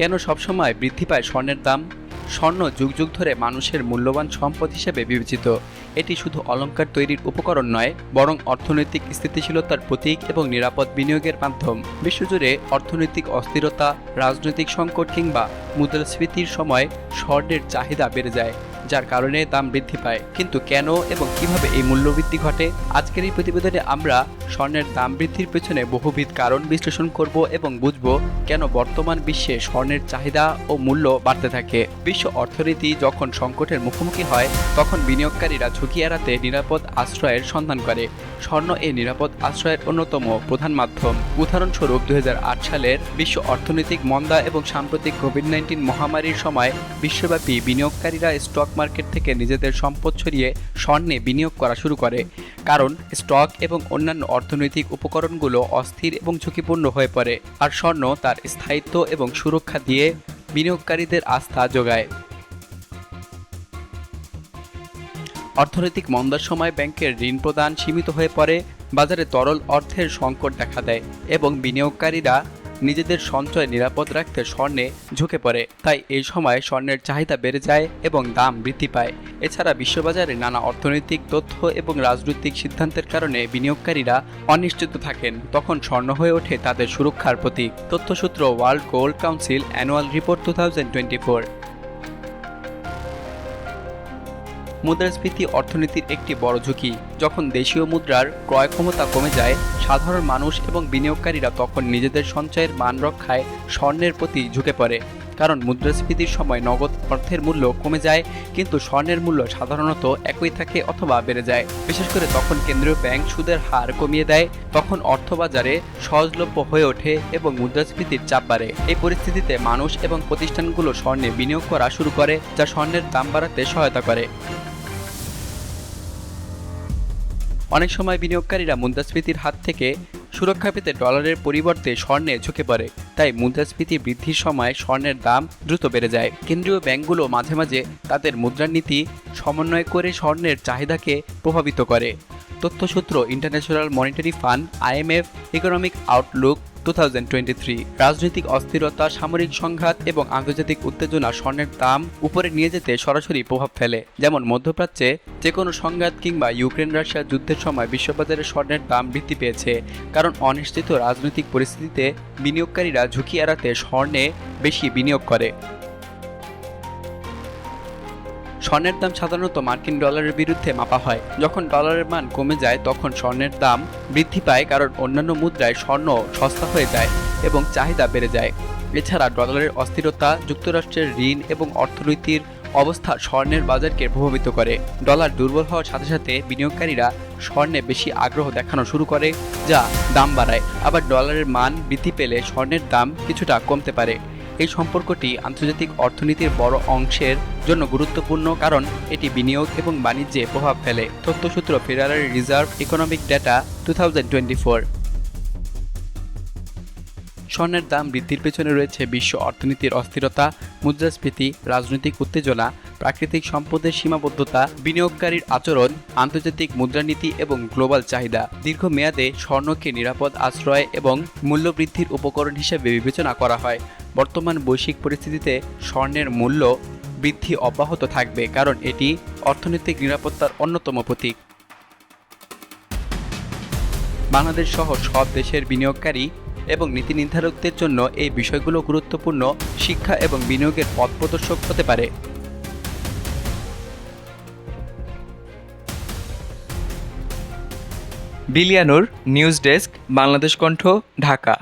কেন সবসময় বৃদ্ধি পায় স্বর্ণের দাম? স্বর্ণ যুগ যুগ ধরে মানুষের মূল্যবান সম্পদ হিসেবে বিবেচিত। এটি শুধু অলঙ্কার তৈরির উপকরণ নয়, বরং অর্থনৈতিক স্থিতিশীলতার প্রতীক এবং নিরাপদ বিনিয়োগের মাধ্যম। বিশ্বজুড়ে অর্থনৈতিক অস্থিরতা, রাজনৈতিক সংকট কিংবা মুদ্রাস্ফীতির সময় স্বর্ণের চাহিদা বেড়ে যায়। যার কারণে দাম বৃদ্ধি পায়। কিন্তু কেন এবং কীভাবে এই মূল্যবৃদ্ধি ঘটে? আজকের এই প্রতিবেদনে আমরা স্বর্ণের দাম বৃদ্ধির পেছনে বহুবিধ কারণ বিশ্লেষণ করব এবং বুঝব কেন বর্তমান বিশ্বে স্বর্ণের চাহিদা ও মূল্য বাড়তে থাকে। বিশ্ব অর্থনীতি যখন সংকটের মুখোমুখি হয়, তখন বিনিয়োগকারীরা ঝুঁকি এড়াতে নিরাপদ আশ্রয়ের সন্ধান করে। স্বর্ণ এই নিরাপদ আশ্রয়ের অন্যতম প্রধান মাধ্যম। উদাহরণস্বরূপ দুই হাজার আট সালের বিশ্ব অর্থনৈতিক মন্দা এবং সাম্প্রতিক কোভিড নাইন্টিন মহামারীর সময় বিশ্বব্যাপী বিনিয়োগকারীরা স্টক মার্কেট থেকে নিজেদের সম্পদ ছড়িয়ে স্বর্ণে বিনিয়োগ করা শুরু করে। কারণ স্টক এবং অন্যান্য অর্থনৈতিক উপকরণগুলো অস্থির এবং ঝুঁকিপূর্ণ হয়ে পড়ে, আর স্বর্ণ তার স্থায়িত্ব এবং সুরক্ষা দিয়ে বিনিয়োগকারীদের আস্থা যোগায়। অর্থনৈতিক মন্দার সময় ব্যাংকের ঋণ প্রদান সীমিত হয়ে পড়ে, বাজারে তরল অর্থের সংকট দেখা দেয় এবং বিনিয়োগকারীরা নিজেদের সঞ্চয় নিরাপদ রাখতে স্বর্ণে ঝুঁকে পড়ে। তাই এই সময় স্বর্ণের চাহিদা বেড়ে যায় এবং দাম বৃদ্ধি পায়। এছাড়া বিশ্ববাজারে নানা অর্থনৈতিক, তথ্য এবং রাজনৈতিক সিদ্ধান্তের কারণে বিনিয়োগকারীরা অনিশ্চিত থাকেন। তখন স্বর্ণ হয়ে ওঠে তাদের সুরক্ষার প্রতীক। তথ্যসূত্র World Gold Council annual report two thousand twenty four. মুদ্রাস্ফীতি অর্থনীতির একটি বড় ঝুঁকি। যখন দেশীয় মুদ্রার ক্রয় ক্ষমতা কমে যায়, সাধারণ মানুষ এবং বিনিয়োগকারীরা তখন নিজেদের সঞ্চয়ের মান রক্ষায় স্বর্ণের প্রতি ঝুঁকে পড়ে। কারণ মুদ্রাস্ফীতির সময় নগদ অর্থের মূল্য কমে যায়, কিন্তু স্বর্ণের মূল্য সাধারণত একই থাকে অথবা বেড়ে যায়। বিশেষ করে তখন কেন্দ্রীয় ব্যাংক সুদের হার কমিয়ে দেয়, তখন অর্থবাজারে সহজলভ্য হয়ে ওঠে এবং মুদ্রাস্ফীতির চাপ বাড়ে। এই পরিস্থিতিতে মানুষ এবং প্রতিষ্ঠানগুলো স্বর্ণে বিনিয়োগ করা শুরু করে, যা স্বর্ণের দাম বাড়াতে সহায়তা করে। অনেক সময় বিনিয়োগকারীরা মুদ্রাস্ফীতির হাত থেকে সুরক্ষা পেতে ডলারের পরিবর্তে স্বর্ণে ঝুঁকে পড়ে। তাই মুদ্রাস্ফীতি বৃদ্ধির সময় স্বর্ণের দাম দ্রুত বেড়ে যায়। কেন্দ্রীয় ব্যাংকগুলো মাঝে মাঝে তাদের মুদ্রানীতি সমন্বয় করে স্বর্ণের চাহিদাকে প্রভাবিত করে। তথ্যসূত্র International Monetary Fund, IMF, economic outlook two রাজনৈতিক অস্থিরতা, সামরিক সংঘাত এবং আন্তর্জাতিক উত্তেজনা স্বর্ণের দাম উপরে নিয়ে যেতে সরাসরি প্রভাব ফেলে। যেমন মধ্যপ্রাচ্যে যে কোনো সংঘাত কিংবা ইউক্রেন রাশিয়া যুদ্ধের সময় বিশ্ববাজারে স্বর্ণের দাম বৃদ্ধি পেয়েছে। কারণ অনিশ্চিত রাজনৈতিক পরিস্থিতিতে বিনিয়োগকারীরা ঝুঁকি এড়াতে স্বর্ণে বেশি বিনিয়োগ করে। স্বর্ণের দাম সাধারণত মার্কিন ডলারের বিরুদ্ধে মাপা হয়। যখন ডলারের মান কমে যায়, তখন স্বর্ণের দাম বৃদ্ধি পায় কারণ অন্যান্য মুদ্রায় স্বর্ণ সস্তা হয়ে যায় এবং চাহিদা বেড়ে যায়। এছাড়া ডলারের অস্থিরতা যুক্তরাষ্ট্রের ঋণ এবং অর্থনীতির অবস্থা স্বর্ণের বাজারকে প্রভাবিত করে। ডলার দুর্বল হওয়ার সাথে সাথে বিনিয়োগকারীরা স্বর্ণে বেশি আগ্রহ দেখানো শুরু করে, যা দাম বাড়ায়। আবার ডলারের মান বৃদ্ধি পেলে স্বর্ণের দাম কিছুটা কমতে পারে। এই সম্পর্কটি আন্তর্জাতিক অর্থনীতির বড় অংশের জন্য গুরুত্বপূর্ণ কারণ এটি বিনিয়োগ এবং বাণিজ্যে প্রভাব ফেলে, তথ্যসূত্র Federal Reserve economic data two স্বর্ণের দাম বৃদ্ধির পেছনে রয়েছে বিশ্ব অর্থনীতির অস্থিরতা, মুদ্রাস্ফীতি, রাজনৈতিক উত্তেজনা, প্রাকৃতিক সম্পদের সীমাবদ্ধতা, বিনিয়োগকারীর আচরণ, আন্তর্জাতিক মুদ্রানীতি এবং গ্লোবাল চাহিদা। দীর্ঘমেয়াদে স্বর্ণকে নিরাপদ আশ্রয় এবং মূল্যবৃদ্ধির উপকরণ হিসেবে বিবেচনা করা হয়। বর্তমান বৈশ্বিক পরিস্থিতিতে স্বর্ণের মূল্য বৃদ্ধি অব্যাহত থাকবে কারণ এটি অর্থনৈতিক নিরাপত্তার অন্যতম প্রতীক। বাংলাদেশ সহ সব দেশের বিনিয়োগকারী এবং নীতি নির্ধারকদের জন্য এই বিষয়গুলো গুরুত্বপূর্ণ শিক্ষা এবং বিনিয়োগের পথ প্রদর্শক হতে পারে। বিলিয়ানুর, নিউজ ডেস্ক, বাংলাদেশ কণ্ঠ, ঢাকা।